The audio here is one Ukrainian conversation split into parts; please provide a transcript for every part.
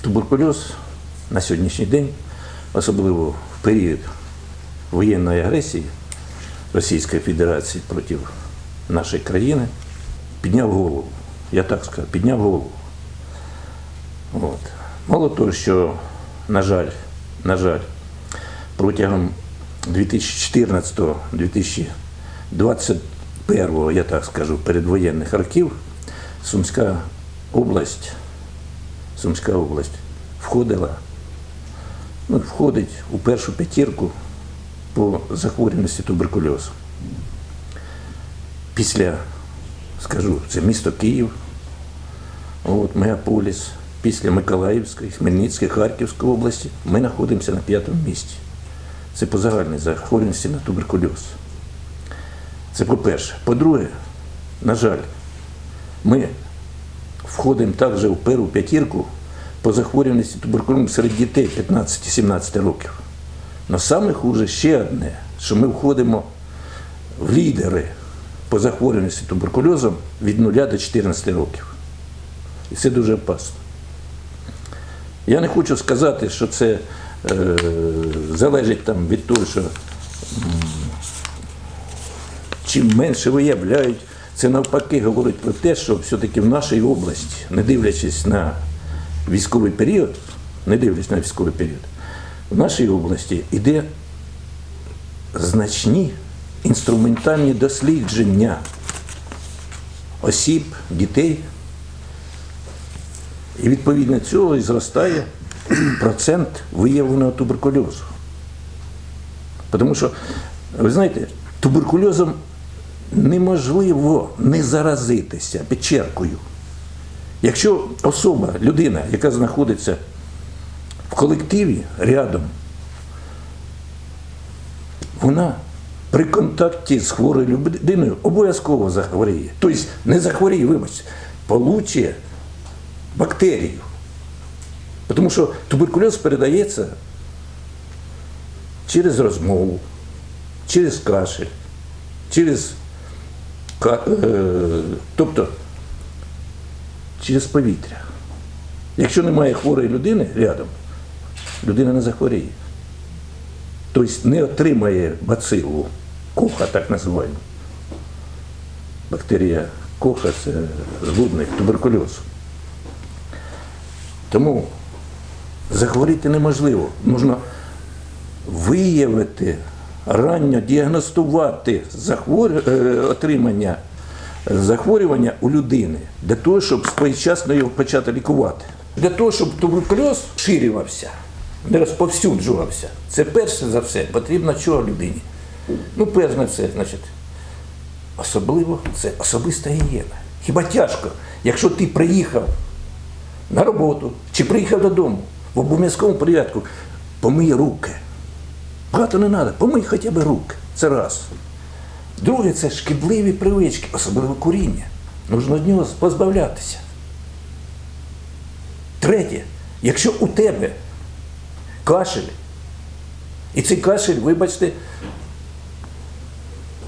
Туберкульоз на сьогоднішній день, особливо в період воєнної агресії Російської Федерації проти нашої країни, підняв голову. Я так скажу, підняв голову. От. Мало того, що, на жаль, на жаль, протягом 2014-2021, я так скажу, передвоєнних років Сумська область, Сумська область входила, ну, входить у першу п'ятірку по захворюваності туберкульозу. Після, скажу, це місто Київ, от, Мегаполіс, після Миколаївської, Хмельницької, Харківської області ми знаходимося на п'ятому місці. Це по загальній захворюваності на туберкульоз. Це по-перше. По-друге, на жаль, ми входимо також у першу п'ятірку по захворюваності туберкульозом серед дітей 15-17 років. Но саме хуже ще одне, що ми входимо в лідери по захворюваності туберкульозом від 0 до 14 років. І це дуже опасно. Я не хочу сказати, що це е, залежить там від того, що чим менше виявляють, це навпаки говорить про те, що все-таки в нашій області, не дивлячись на військовий період, не дивлячись на військовий період, в нашій області йде значні інструментальні дослідження осіб, дітей. І відповідно цього і зростає процент виявленого туберкульозу. Тому що, ви знаєте, туберкульозом неможливо не заразитися, підчеркую. Якщо особа, людина, яка знаходиться в колективі рядом, вона при контакті з хворою людиною обов'язково захворіє. Тобто не захворіє, вибачте, получить бактерію. Тому що туберкульоз передається через розмову, через кашель, через е, тобто через повітря. Якщо немає хворої людини рядом, людина не захворіє. Тобто не отримає бацилу, коха так називаємо. Бактерія коха це злудник туберкульозу. Тому захворіти неможливо. Можна виявити, ранньо діагностувати захвор... е, отримання захворювання у людини для того, щоб своєчасно його почати лікувати. Для того, щоб туберкульоз ширювався, не розповсюджувався, це перше за все потрібно чого людині. Ну, перш за все, значить, особливо це особиста гігієна. Хіба тяжко, якщо ти приїхав на роботу чи приїхав додому в обов'язковому порядку, помий руки. Багато не треба, помий хоча б руки. Це раз. Друге, це шкідливі привички, особливо куріння. Нужно від нього позбавлятися. Третє, якщо у тебе кашель, і цей кашель, вибачте,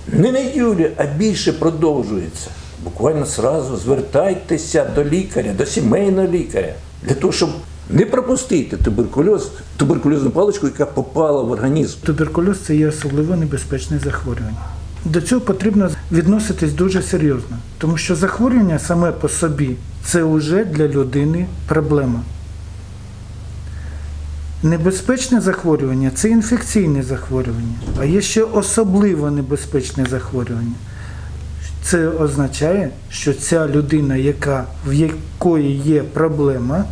не неділю, а більше продовжується. Буквально сразу звертайтеся до лікаря, до сімейного лікаря, для того, щоб не пропустити туберкульоз, туберкульозну паличку, яка попала в організм. Туберкульоз це є особливо небезпечне захворювання. До цього потрібно відноситись дуже серйозно, тому що захворювання саме по собі це вже для людини проблема. Небезпечне захворювання це інфекційне захворювання, а є ще особливо небезпечне захворювання. Це означає, що ця людина, яка, в якої є проблема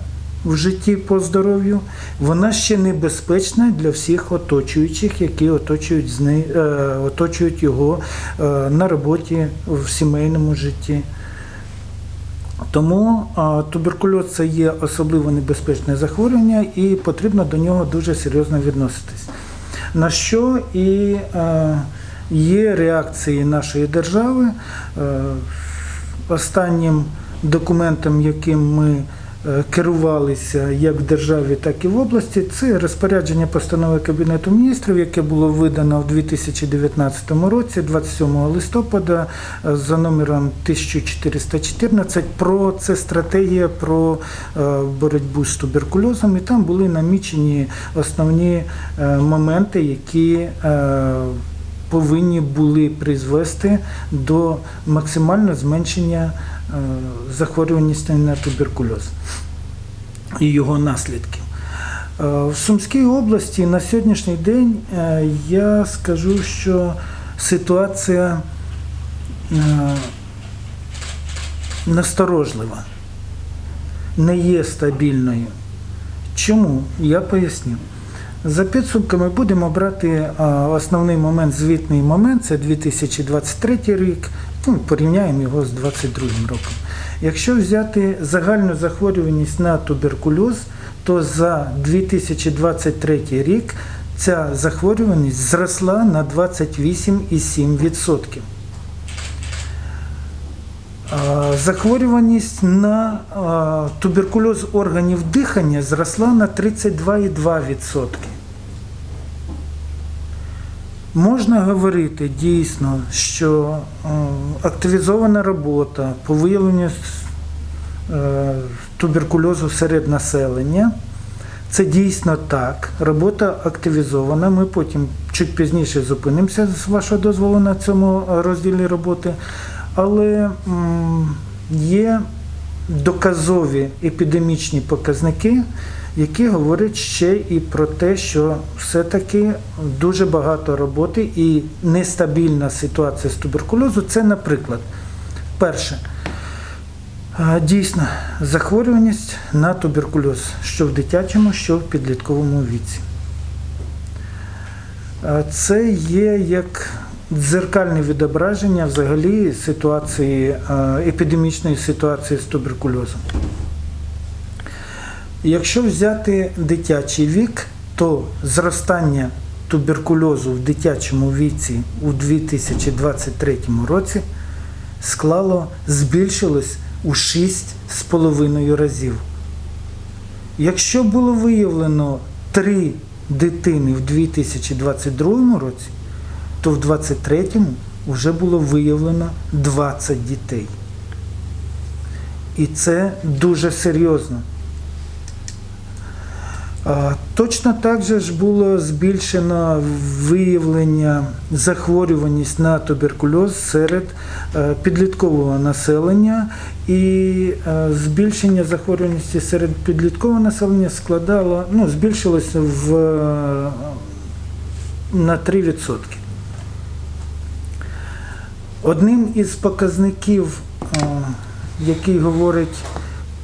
в житті по здоров'ю, вона ще небезпечна для всіх оточуючих, які оточують, з неї, е, оточують його е, на роботі, в сімейному житті. Тому а, туберкульоз це є особливо небезпечне захворювання і потрібно до нього дуже серйозно відноситись. На що і е, є реакції нашої держави. Е, останнім документом, яким ми е, керувалися як в державі, так і в області. Це розпорядження постанови Кабінету міністрів, яке було видано в 2019 році, 27 листопада, е, за номером 1414. Про це стратегія про е, боротьбу з туберкульозом. І там були намічені основні е, моменти, які е, повинні були призвести до максимального зменшення е, захворюваності на туберкульоз і його наслідків. Е, В Сумській області на сьогоднішній день е, я скажу, що ситуація насторожлива, не є стабільною. Чому? Я поясню. За підсумками будемо брати основний момент, звітний момент, це 2023 рік, ну, порівняємо його з 2022 роком. Якщо взяти загальну захворюваність на туберкульоз, то за 2023 рік ця захворюваність зросла на 28,7%. Захворюваність на туберкульоз органів дихання зросла на 32,2%. Можна говорити дійсно, що е, активізована робота по виявленню е, туберкульозу серед населення. Це дійсно так. Робота активізована. Ми потім чуть пізніше зупинимося з вашого дозволу на цьому розділі роботи. Але є доказові епідемічні показники, які говорять ще і про те, що все-таки дуже багато роботи і нестабільна ситуація з туберкульозу. Це, наприклад, перше. А, Дійсно, захворюваність на туберкульоз, що в дитячому, що в підлітковому віці. Це є як дзеркальне відображення взагалі ситуації, епідемічної ситуації з туберкульозом. Якщо взяти дитячий вік, то зростання туберкульозу в дитячому віці у 2023 році склало, збільшилось у 6,5 разів. Якщо було виявлено 3 дитини в 2022 році, то в 2023 вже було виявлено 20 дітей. І це дуже серйозно. Точно так же ж було збільшено виявлення захворюваність на туберкульоз серед е, підліткового населення, і е, збільшення захворюваності серед підліткового населення складало, ну, збільшилося в, е, на 3%. Одним із показників, який говорить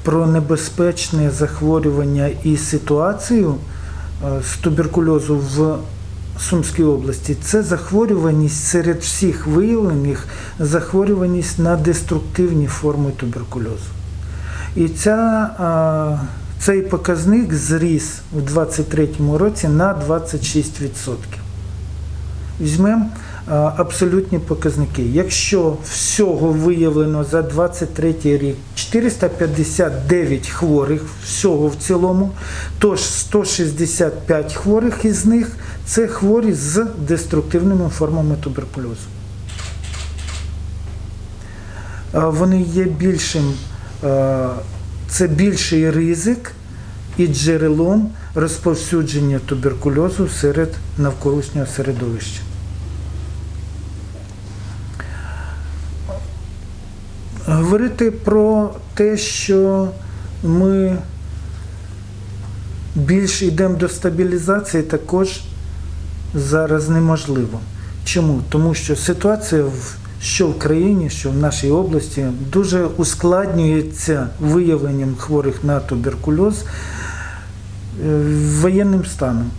про небезпечне захворювання і ситуацію е, з туберкульозу в Сумській області, це захворюваність серед всіх виявлених, захворюваність на деструктивні форми туберкульозу. І ця, е, цей показник зріс у 2023 році на 26%. Візьмемо абсолютні показники. Якщо всього виявлено за 23 рік 459 хворих всього в цілому, то ж 165 хворих із них це хворі з деструктивними формами туберкульозу. Вони є більшим, це більший ризик і джерелом розповсюдження туберкульозу серед навколишнього середовища. Говорити про те, що ми більш йдемо до стабілізації, також зараз неможливо. Чому? Тому що ситуація що в країні, що в нашій області дуже ускладнюється виявленням хворих на туберкульоз е, воєнним станом.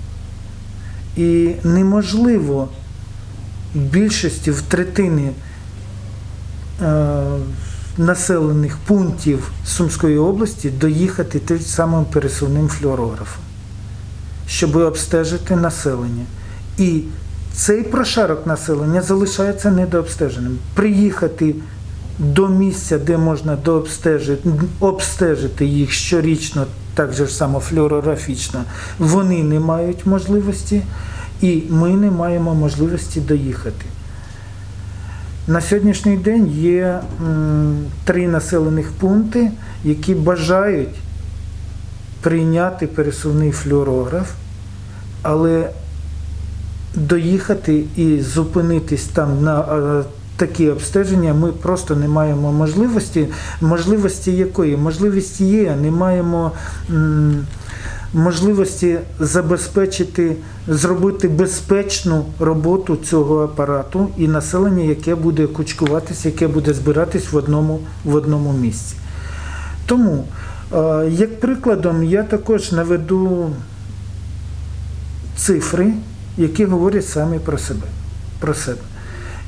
І неможливо більшості в третині е, населених пунктів Сумської області доїхати тим самим пересувним флюорографом, щоб обстежити населення. І цей прошарок населення залишається недообстеженим. Приїхати до місця, де можна дообстежити, обстежити їх щорічно, так же ж само флюорографічно, вони не мають можливості, і ми не маємо можливості доїхати. На сьогоднішній день є три населених пункти, які бажають прийняти пересувний флюорограф, але доїхати і зупинитись там на е, такі обстеження ми просто не маємо можливості. Можливості якої? Можливості є, не маємо можливості забезпечити, зробити безпечну роботу цього апарату і населення, яке буде кучкуватися, яке буде збиратись в одному, в одному місці. Тому, е, як прикладом, я також наведу цифри, які говорять самі про себе. Про себе.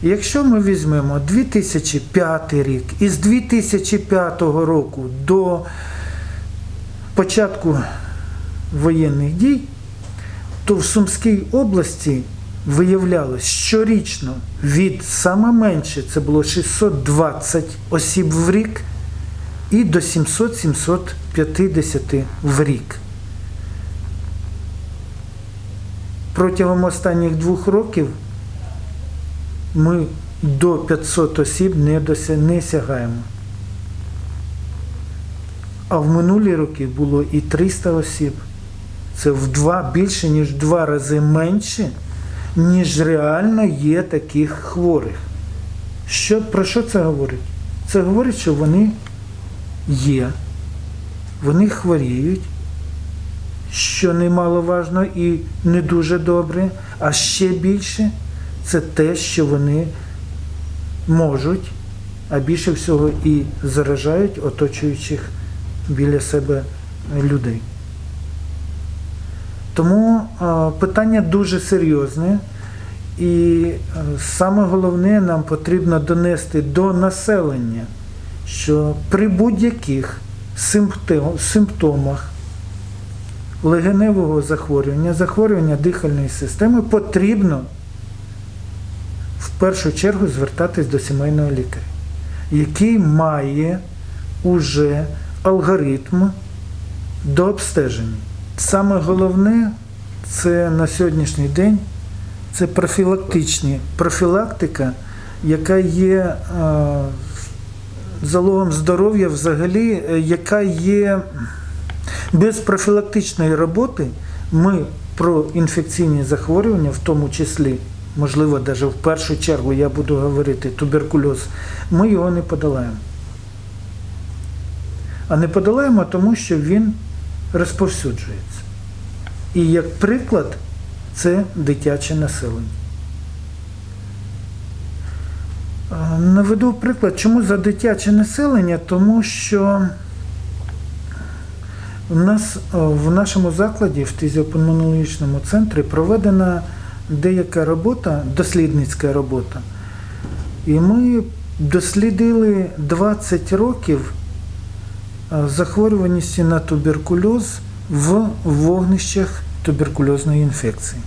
Якщо ми візьмемо 2005 рік, із 2005 року до початку воєнних дій, то в Сумській області виявлялось щорічно від саме менше це було 620 осіб в рік і до 700-750 в рік. Протягом останніх двох років ми до 500 осіб не, дося- не сягаємо. А в минулі роки було і 300 осіб. Це в два більше, ніж два рази менше, ніж реально є таких хворих. Що, про що це говорить? Це говорить, що вони є, вони хворіють, що немаловажно і не дуже добре, а ще більше це те, що вони можуть, а більше всього і заражають оточуючих біля себе людей. Тому питання дуже серйозне, і саме головне нам потрібно донести до населення, що при будь-яких симптомах легеневого захворювання, захворювання дихальної системи потрібно в першу чергу звертатись до сімейного лікаря, який має уже алгоритм до обстеження. Саме головне це на сьогоднішній день це профілактичні профілактика, яка є е, залогом здоров'я взагалі, е, яка є без профілактичної роботи ми про інфекційні захворювання, в тому числі, можливо, навіть в першу чергу я буду говорити туберкульоз, ми його не подолаємо. А не подолаємо тому, що він розповсюджується. І як приклад, це дитяче населення. Е, Наведу приклад, чому за дитяче населення? Тому що у нас е, в нашому закладі, в фтизіопульмонологічному центрі, проведена деяка робота, дослідницька робота. І ми дослідили 20 років захворюваності на туберкульоз в вогнищах туберкульозної інфекції.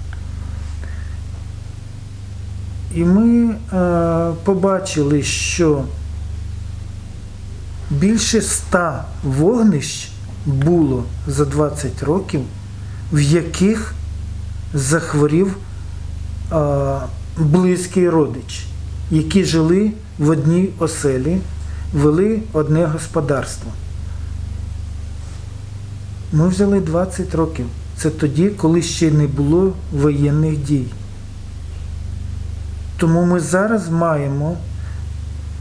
І ми е, побачили, що більше ста вогнищ було за 20 років, в яких захворів е, близький родич, які жили в одній оселі, вели одне господарство. Ми взяли 20 років. Це тоді, коли ще не було воєнних дій. Тому ми зараз маємо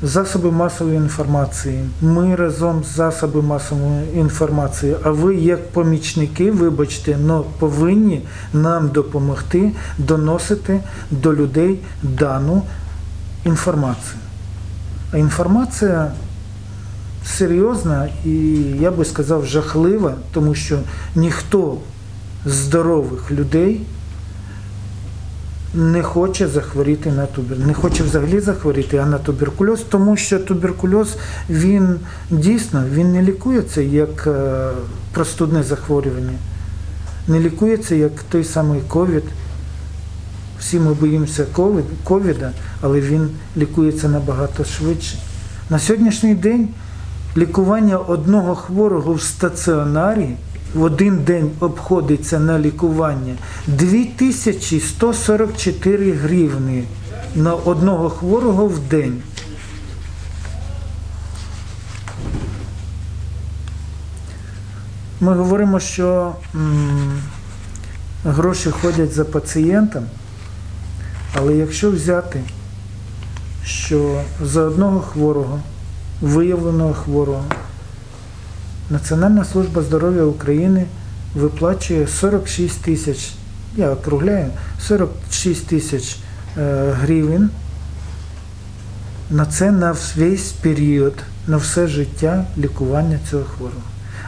засоби масової інформації. Ми разом з засобами масової інформації, а ви, як помічники, вибачте, но повинні нам допомогти доносити до людей дану інформацію. А інформація серйозна і, я би сказав, жахлива, тому що ніхто з здорових людей не хоче захворіти на туберкульоз, не хоче взагалі захворіти, а на туберкульоз, тому що туберкульоз він дійсно він не лікується як е, простудне захворювання, не лікується як той самий ковід. Всі ми боїмося ковіда, але він лікується набагато швидше. На сьогоднішній день лікування одного хворого в стаціонарі в один день обходиться на лікування 2144 гривни на одного хворого в день. Ми говоримо, що гроші ходять за пацієнтом, але якщо взяти, що за одного хворого, виявленого хворого, Національна служба здоров'я України виплачує 46 тисяч, я округляю, 46 тисяч е, гривень на це на весь період, на все життя лікування цього хворого.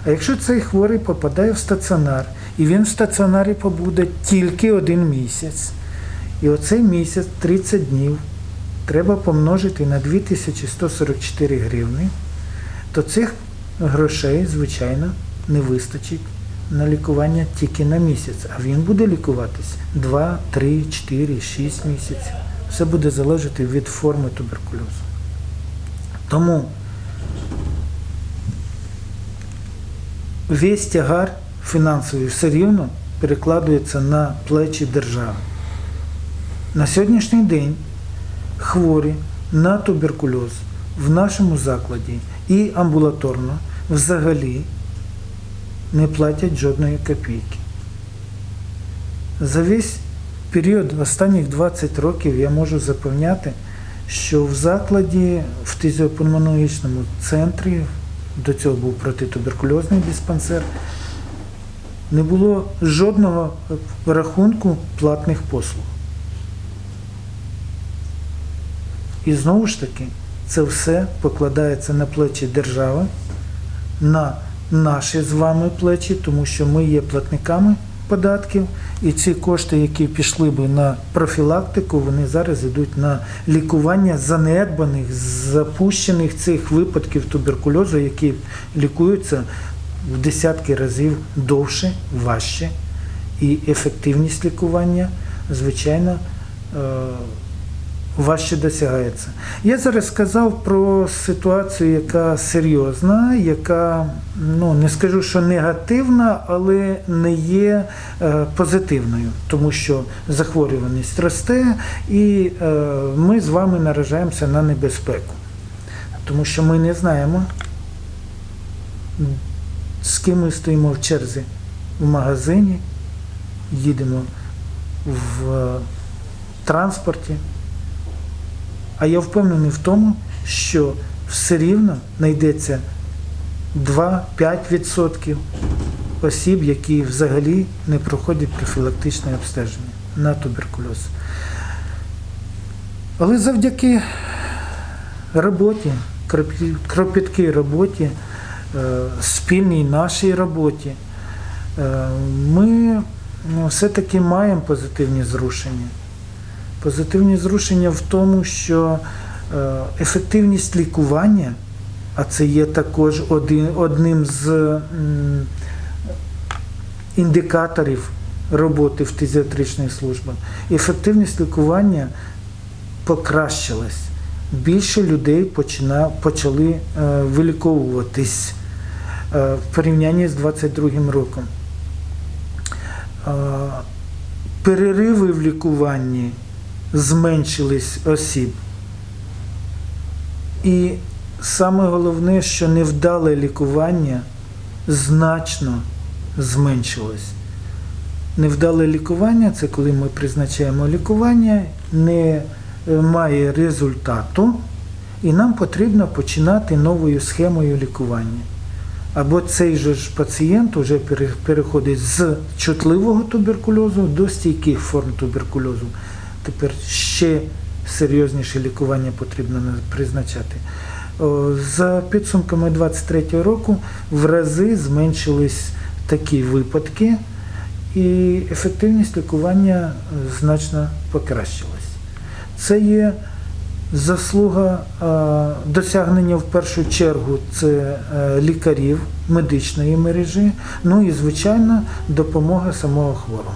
А якщо цей хворий попадає в стаціонар, і він в стаціонарі побуде тільки один місяць, і оцей місяць 30 днів треба помножити на 2144 гривни, то цих грошей, звичайно, не вистачить на лікування тільки на місяць, а він буде лікуватись 2, 3, 4, 6 місяців. Все буде залежати від форми туберкульозу. Тому весь тягар фінансовий все рівно перекладується на плечі держави. На сьогоднішній день хворі на туберкульоз в нашому закладі і амбулаторно взагалі не платять жодної копійки. За весь період останніх 20 років я можу запевняти, що в закладі в фтизіопульмонологічному центрі, до цього був протитуберкульозний диспансер, не було жодного рахунку платних послуг. І знову ж таки, це все покладається на плечі держави, на наші з вами плечі, тому що ми є платниками податків, і ці кошти, які пішли би на профілактику, вони зараз йдуть на лікування занедбаних, запущених цих випадків туберкульозу, які лікуються в десятки разів довше, важче, і ефективність лікування, звичайно, е, важче досягається. Я зараз сказав про ситуацію, яка серйозна, яка, ну не скажу, що негативна, але не є е, позитивною, тому що захворюваність росте, і е, ми з вами наражаємося на небезпеку, тому що ми не знаємо, з ким ми стоїмо в черзі в магазині, їдемо в е, транспорті. А я впевнений в тому, що все рівно знайдеться 2-5% осіб, які взагалі не проходять профілактичне обстеження на туберкульоз. Але завдяки роботі, кропіткій роботі, е, спільній нашій роботі, е, ми ну, все-таки маємо позитивні зрушення. Позитивні зрушення в тому, що е, ефективність лікування, а це є також одним з індикаторів роботи в фтизіатричної служби, ефективність лікування покращилась. Більше людей почина, почали е, виліковуватись е, в порівнянні з 22 роком. Перериви в лікуванні зменшились осіб. І саме головне, що невдале лікування значно зменшилось. Невдале лікування це коли ми призначаємо лікування, не е, має результату, і нам потрібно починати новою схемою лікування. Або цей же ж пацієнт вже переходить з чутливого туберкульозу до стійких форм туберкульозу. Тепер ще серйозніше лікування потрібно призначати. За підсумками 2023 року в рази зменшились такі випадки, і ефективність лікування значно покращилась. Це є заслуга досягнення в першу чергу це е, лікарів медичної мережі, ну і звичайно допомога самого хворого.